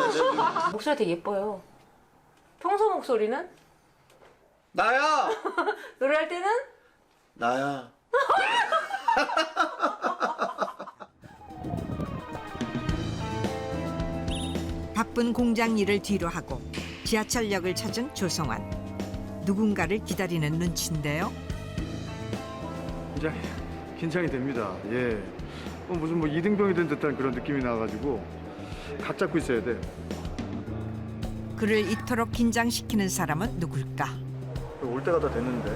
아니. 목소리 되게 예뻐요. 평소 목소리는? 나야. 노래할 때는? 나야. 바쁜 공장 일을 뒤로 하고 지하철역을 찾은 조성환. 누군가를 기다리는 눈치인데요. 긴장이 긴장이 됩니다. 예. 어, 무슨 뭐 이등병이 된 듯한 그런 느낌이 나가지고 각 잡고 있어야 돼. 그를 이토록 긴장시키는 사람은 누굴까? 올 때가 다 됐는데.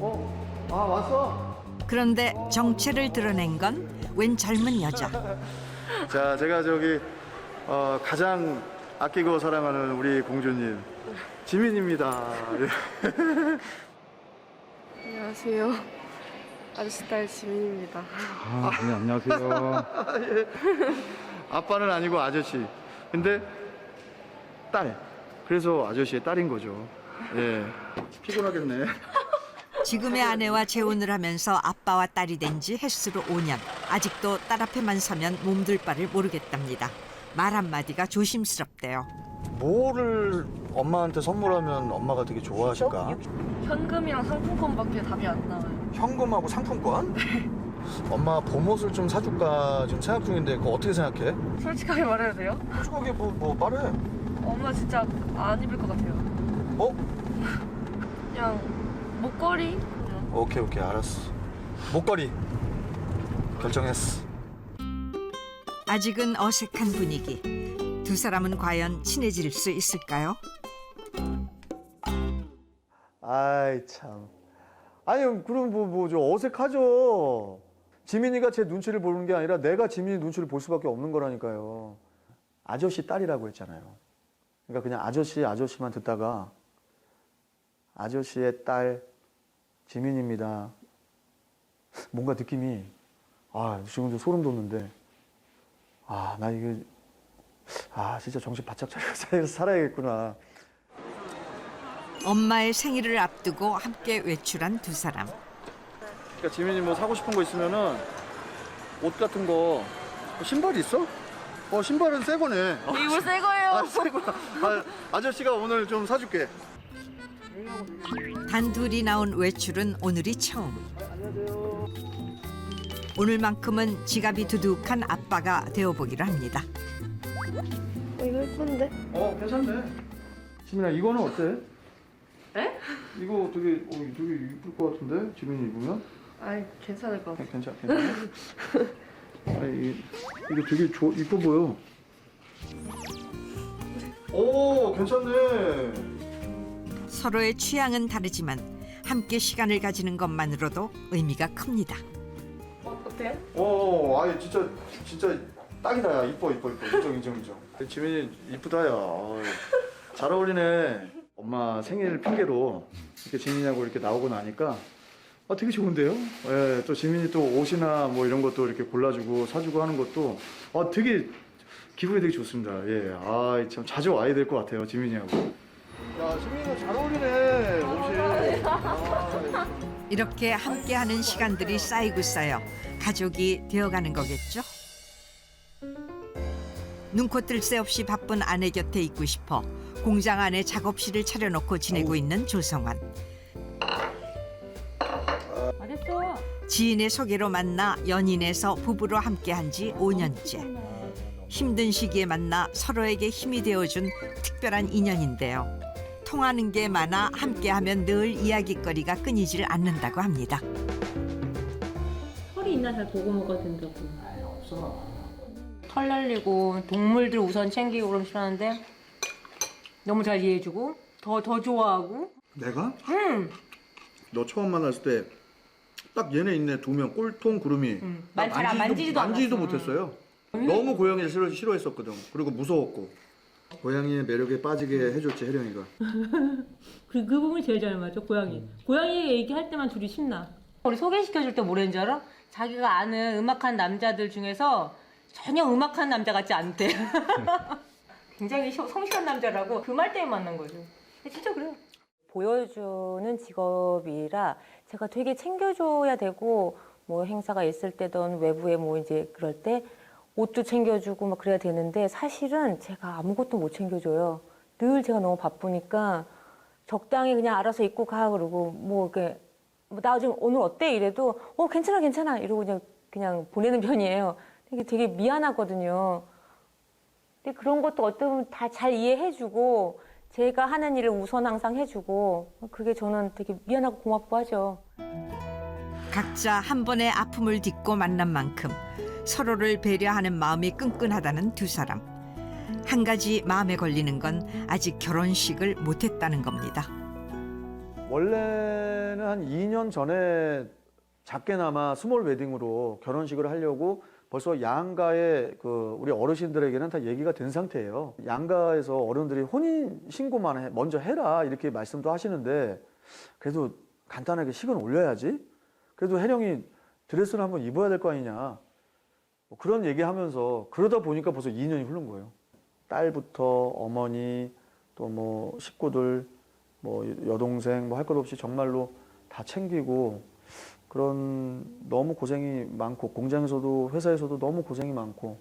어? 아 왔어? 그런데 정체를 드러낸 건 웬 젊은 여자. 자, 제가 저기 어, 가장 아끼고 사랑하는 우리 공주님 지민입니다. 예. 안녕하세요. 아저씨 딸 지민입니다. 아, 네, 안녕하세요. 아빠는 아니고 아저씨. 근데 딸. 그래서 아저씨의 딸인 거죠. 예. 피곤하겠네. 지금의 아내와 재혼을 하면서 아빠와 딸이 된 지 햇수로 5년. 아직도 딸 앞에만 서면 몸둘 바를 모르겠답니다. 말 한마디가 조심스럽대요. 뭐를 엄마한테 선물하면 엄마가 되게 좋아하실까? 현금이랑 상품권밖에 답이 안 나와요. 현금하고 상품권? 엄마 봄옷을 좀 사줄까 지금 생각 중인데 그거 어떻게 생각해? 솔직하게 말해도 돼요? 솔직하게 뭐, 뭐 말해. 엄마 진짜 안 입을 것 같아요. 어? 그냥 목걸이? 오케이 오케이 알았어. 목걸이 결정했어. 아직은 어색한 분위기. 두 사람은 과연 친해질 수 있을까요? 아이 참. 아니 그럼 뭐뭐저 어색하죠. 지민이가 제 눈치를 보는 게 아니라 내가 지민이 눈치를 볼 수밖에 없는 거라니까요. 아저씨 딸이라고 했잖아요. 그러니까 그냥 아저씨 아저씨만 듣다가 아저씨의 딸 지민입니다. 뭔가 느낌이 아 지금도 소름 돋는데 아 나 이게 아 진짜 정신 바짝 차려서 살아야겠구나. 엄마의 생일을 앞두고 함께 외출한 두 사람. 그러니까 지민이 뭐 사고 싶은 거 있으면은 옷 같은 거 신발 있어? 어 신발은 새 거네. 이거 새 거예요. 아, 새. 아, 아저씨가 오늘 좀 사줄게. 단둘이 나온 외출은 오늘이 처음. 오늘만큼은 지갑이 두둑한 아빠가 되어보기로 합니다. 어, 이거 예쁜데? 어 괜찮네. 지민아 이거는 어때? 에? 이거 되게 어, 되게 이쁠 것 같은데 지민이 입으면? 아이 괜찮을 것 같아. 괜찮 괜찮아. 아니, 이- 이거 되게 좋 이뻐 보여. 오 괜찮네. 서로의 취향은 다르지만 함께 시간을 가지는 것만으로도 의미가 큽니다. 어, 어때요? 어, 아니 진짜 진짜 딱이다. 야. 이뻐 이뻐 이뻐. 인정 인정 인정. 지민이 이쁘다 야. 어이, 잘 어울리네. 엄마 생일 핑계로 이렇게 지민이하고 이렇게 나오고 나니까 아 되게 좋은데요? 예, 또 지민이 또 옷이나 뭐 이런 것도 이렇게 골라주고 사주고 하는 것도 아 되게 기분이 되게 좋습니다. 예, 아 참 자주 와야 될 것 같아요 지민이하고. 야, 지민이가 잘 어울리네 옷이. 아, 이렇게 함께하는 시간들이 쌓이고 쌓여 가족이 되어가는 거겠죠? 눈코 뜰 새 없이 바쁜 아내 곁에 있고 싶어 공장 안에 작업실을 차려놓고 지내고 있는 조성환. 알겠어. 지인의 소개로 만나 연인에서 부부로 함께한 지 5년째. 힘든 시기에 만나 서로에게 힘이 되어준 특별한 인연인데요. 통하는 게 많아 함께하면 늘 이야기거리가 끊이질 않는다고 합니다. 털이 있나 잘 보고 먹어야 된다고. 털 날리고 동물들 우선 챙기고 그러면 싫어하는데 너무 잘 이해해주고 더 더 좋아하고. 내가? 응. 너 처음 만났을 때 딱 얘네 있네 두 명 꼴통 구름이. 나 만- 잘안 만지지도 만지지도 않았어. 못했어요 너무 고양이를 싫어, 싫어했었거든 그리고 무서웠고 고양이의 매력에 빠지게 해줬지 혜령이가 그, 그 부분이 제일 잘 맞아, 고양이. 고양이 얘기할 때만 둘이 신나. 우리 소개시켜줄 때 뭐라는 줄 알아? 자기가 아는 음악한 남자들 중에서 전혀 음악한 남자 같지 않대. 굉장히 시- 성실한 남자라고 그 말 때문에 만난 거죠. 근데 진짜 그래요. 보여주는 직업이라 제가 되게 챙겨줘야 되고 뭐 행사가 있을 때든 외부에 뭐 이제 그럴 때 옷도 챙겨주고 막 그래야 되는데 사실은 제가 아무것도 못 챙겨줘요. 늘 제가 너무 바쁘니까 적당히 그냥 알아서 입고 가 그러고 뭐 이렇게 뭐나 지금 오늘 어때 이래도 어 괜찮아 괜찮아 이러고 그냥 그냥 보내는 편이에요. 되게 되게 미안하거든요. 근데 그런 것도 어떻게 보면 다 잘 이해해주고 제가 하는 일을 우선 항상 해주고 그게 저는 되게 미안하고 고맙고 하죠. 각자 한 번의 아픔을 딛고 만난 만큼 서로를 배려하는 마음이 끈끈하다는 두 사람. 한 가지 마음에 걸리는 건 아직 결혼식을 못했다는 겁니다. 원래는 한 2년 전에 작게나마 스몰 웨딩으로 결혼식을 하려고 벌써 양가의 그 우리 어르신들에게는 다 얘기가 된 상태예요. 양가에서 어른들이 혼인 신고만 해, 먼저 해라 이렇게 말씀도 하시는데 그래도 간단하게 식은 올려야지. 그래도 혜령이 드레스를 한번 입어야 될 거 아니냐. 뭐 그런 얘기하면서 그러다 보니까 벌써 2년이 흐른 거예요. 딸부터 어머니 또 뭐 식구들 뭐 여동생 뭐 할 것 없이 정말로 다 챙기고 그런 너무 고생이 많고 공장에서도 회사에서도 너무 고생이 많고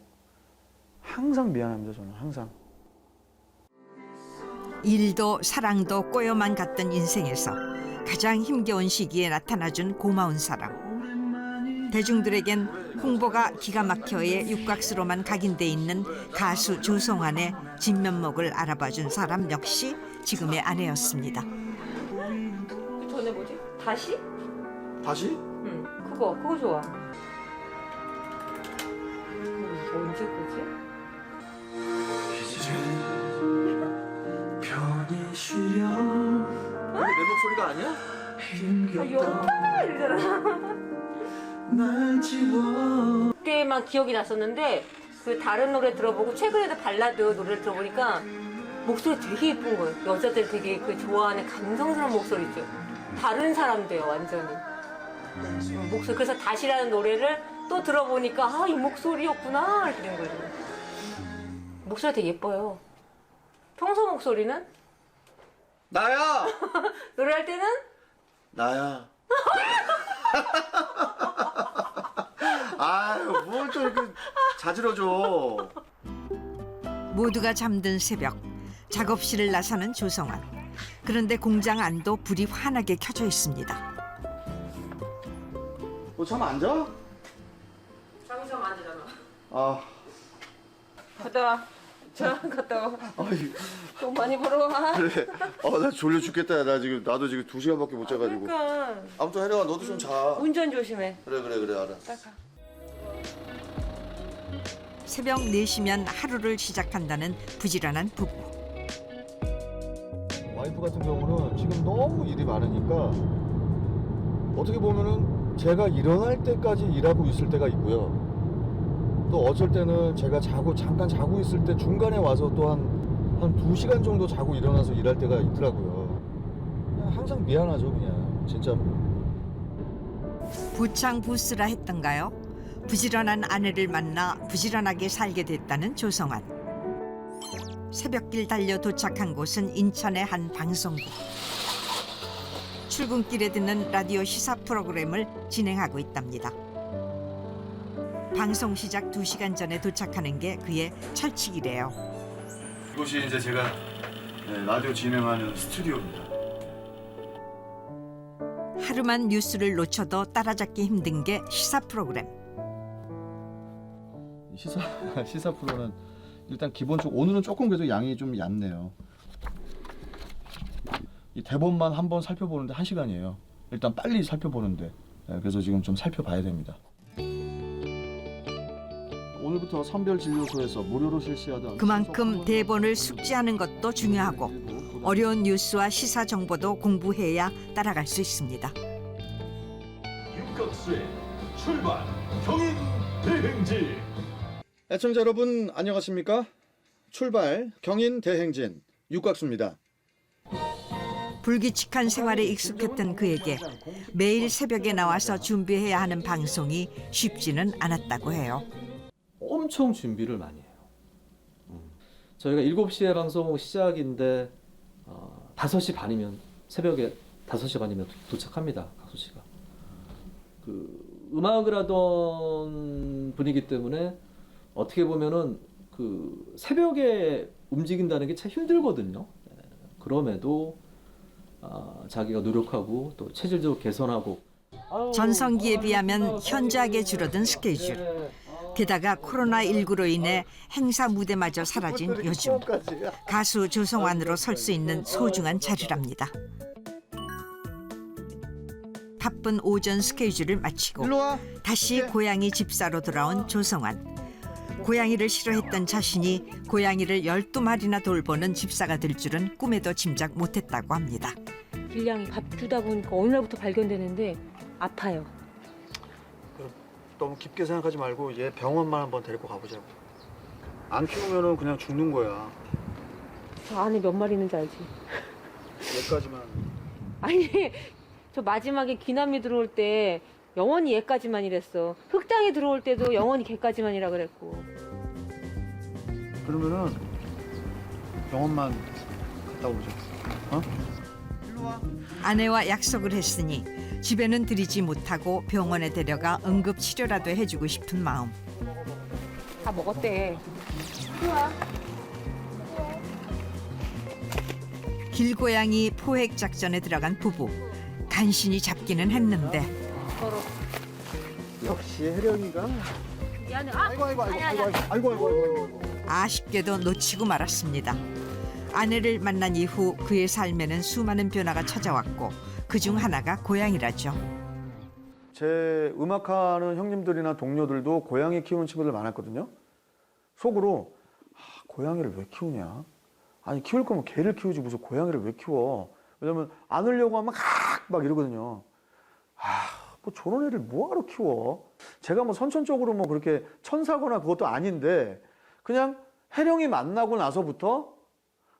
항상 미안합니다 저는 항상 일도 사랑도 꼬여만 갔던 인생에서 가장 힘겨운 시기에 나타나준 고마운 사람. 대중들에겐 홍보가 기가 막혀의 육각수로만 각인돼 있는 가수 조성환의 진면목을 알아봐준 사람 역시 지금의 아내였습니다. 전에 뭐지? 다시? 다시 응, 그거 그거 좋아. 음, 언제 거지? 내 목소리가 아니야? 아, 영화 이러잖아. 그때만 기억이 났었는데 그 다른 노래 들어보고 최근에도 발라드 노래를 들어보니까 목소리 되게 예쁜 거예요. 여자들 되게 그 좋아하는 감성스러운 목소리 있죠. 다른 사람 돼요, 완전히. 음, 목소리. 그래서 다시라는 노래를 또 들어보니까 아, 이 목소리였구나. 이렇게 된 거죠. 목소리 되게 예뻐요. 평소 목소리는? 나야. 노래할 때는? 나야. 아유, 뭘또 이렇게 자지러져. 모두가 잠든 새벽 작업실을 나서는 조성환. 그런데 공장 안도 불이 환하게 켜져 있습니다. 너잠 안 자? 잠이 좀안 되잖아. 아 갔다 와. 자, 갔다 와. 아이, 돈 많이 벌어와. 그래. 어, 나 졸려 죽겠다. 나 지금 나도 지금 두 시간밖에 못 자가지고. 그러니까 아무튼 혜령아, 너도 좀 자. 운전 조심해. 그래, 그래, 그래, 알아. 딱 가. 새벽 4시면 하루를 시작한다는 부지런한 부부. 와이프 같은 경우는 지금 너무 일이 많으니까 어떻게 보면은 제가 일어날 때까지 일하고 있을 때가 있고요. 또 어쩔 때는 제가 자고 잠깐 자고 있을 때 중간에 와서 또 한한두 시간 정도 자고 일어나서 일할 때가 있더라고요. 항상 미안하죠, 그냥 진짜. 부창 부스라 했던가요? 부지런한 아내를 만나 부지런하게 살게 됐다는 조성환. 새벽길 달려 도착한 곳은 인천의 한 방송국. 출근길에 듣는 라디오 시사 프로그램을 진행하고 있답니다. 방송 시작 2시간 전에 도착하는 게 그의 철칙이래요. 이곳이 이제 제가 네, 라디오 진행하는 스튜디오입니다. 하루만 뉴스를 놓쳐도 따라잡기 힘든 게 시사 프로그램. 시사 시사 프로는 일단 기본적으로 오늘은 조금 그래도 양이 좀 얕네요. 이 대본만 한번 살펴보는데 한 시간이에요. 일단 빨리 살펴보는데 네, 그래서 지금 좀 살펴봐야 됩니다. 오늘부터 선별 진료소에서 무료로 실시하던 그만큼 대본을 숙지하는 것도 중요하고 어려운 뉴스와 시사 정보도 공부해야 따라갈 수 있습니다. 육각수의 출발 경인 대행진 애청자 여러분 안녕하십니까? 출발 경인 대행진 육각수입니다. 불규칙한 생활에 익숙했던 그에게 매일 새벽에 나와서 준비해야 하는 방송이 쉽지는 않았다고 해요. 엄청 준비를 많이 해요. 음. 저희가 7시에 방송 시작인데 어, 5시 반이면 새벽에 5시 반이면 도- 도착합니다. 각수 씨가. 그 음악을 하던 분이기 때문에 어떻게 보면은 그 새벽에 움직인다는 게 참 힘들거든요. 예, 그럼에도 아, 자기가 노력하고 또 체질도 개선하고 전성기에 비하면 현저하게 줄어든 스케줄. 게다가 코로나19로 인해 행사 무대마저 사라진 요즘 가수 조성환으로 설 수 있는 소중한 자리랍니다. 바쁜 오전 스케줄을 마치고 다시 고양이 집사로 돌아온 조성환. 고양이를 싫어했던 자신이 고양이를 12마리나 돌보는 집사가 될 줄은 꿈에도 짐작 못했다고 합니다. 길냥이 밥 주다 보니까 어느 날부터 발견되는데 아파요. 너무 깊게 생각하지 말고 얘 병원만 한번 데리고 가보자고. 안 키우면은 그냥 죽는 거야. 저 안에 몇 마리 있는지 알지? 얘까지만. 아니 저 마지막에 기남이 들어올 때 영원히 얘까지만 이랬어. 흑당이 들어올 때도 영원히 걔까지만이라 그랬고. 그러면은 병원만 갔다 오자. 어? 아내와 약속을 했으니 집에는 들이지 못하고 병원에 데려가 응급 치료라도 해주고 싶은 마음. 다 먹었대. 길고양이 포획 작전에 들어간 부부. 간신히 잡기는 했는데 역시 혜령이가. 미안해. 아, 아이고 아이고 아이고 아이고 아이고 아이고 아이고 아이고. 아쉽게도 놓치고 말았습니다. 아 내를 만난 이후 그의 삶에는 수많은 변화가 찾아왔고 그 중 하나가 고양이라죠. 제 음악하는 형님들이나 동료들도 고양이 키우는 친구들 많았거든요. 속으로 아, 고양이를 왜 키우냐? 아니 키울 거면 개를 키우지 무슨 고양이를 왜 키워? 왜냐면 안으려고 하면 막, 막 이러거든요. 아, 뭐 저런 애를 뭐하러 키워? 제가 뭐 선천적으로 뭐 그렇게 천사거나 그것도 아닌데 그냥 해령이 만나고 나서부터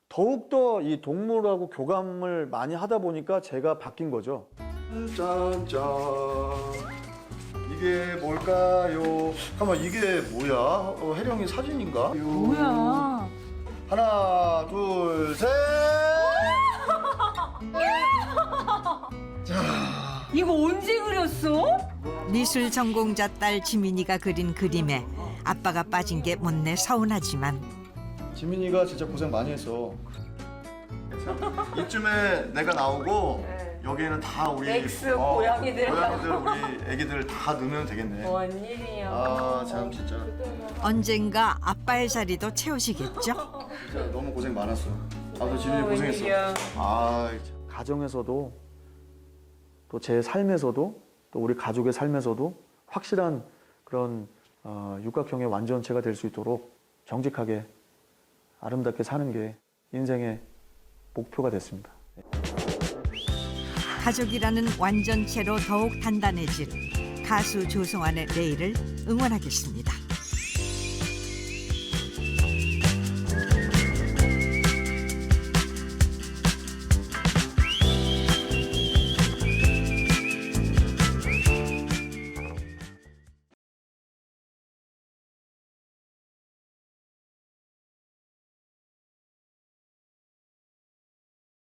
더욱더 이 동물하고 교감을 많이 하다 보니까 제가 바뀐 거죠. 짠짠. 이게 뭘까요? 잠깐만 이게 뭐야? 어, 혜령이 사진인가? 뭐야? 하나, 둘, 셋. 이거 언제 그렸어? 미술 전공자 딸 지민이가 그린 그림에 아빠가 빠진 게 못내 서운하지만 지민이가 진짜 고생 많이 했어. 이쯤에 내가 나오고 여기에는 다 우리 엑스 고양이들. 고양이들 우리 애기들 다 넣으면 되겠네. 원일이요. 아참 진짜 언젠가 아빠의 자리도 채우시겠죠? 진짜 너무 고생 많았어. 아또 지민이 고생했어. 아 참. 가정에서도 또 제 삶에서도 또 우리 가족의 삶에서도 확실한 그런 어, 육각형의 완전체가 될 수 있도록 정직하게 아름답게 사는 게 인생의 목표가 됐습니다. 가족이라는 완전체로 더욱 단단해질 가수 조성환의 내일을 응원하겠습니다.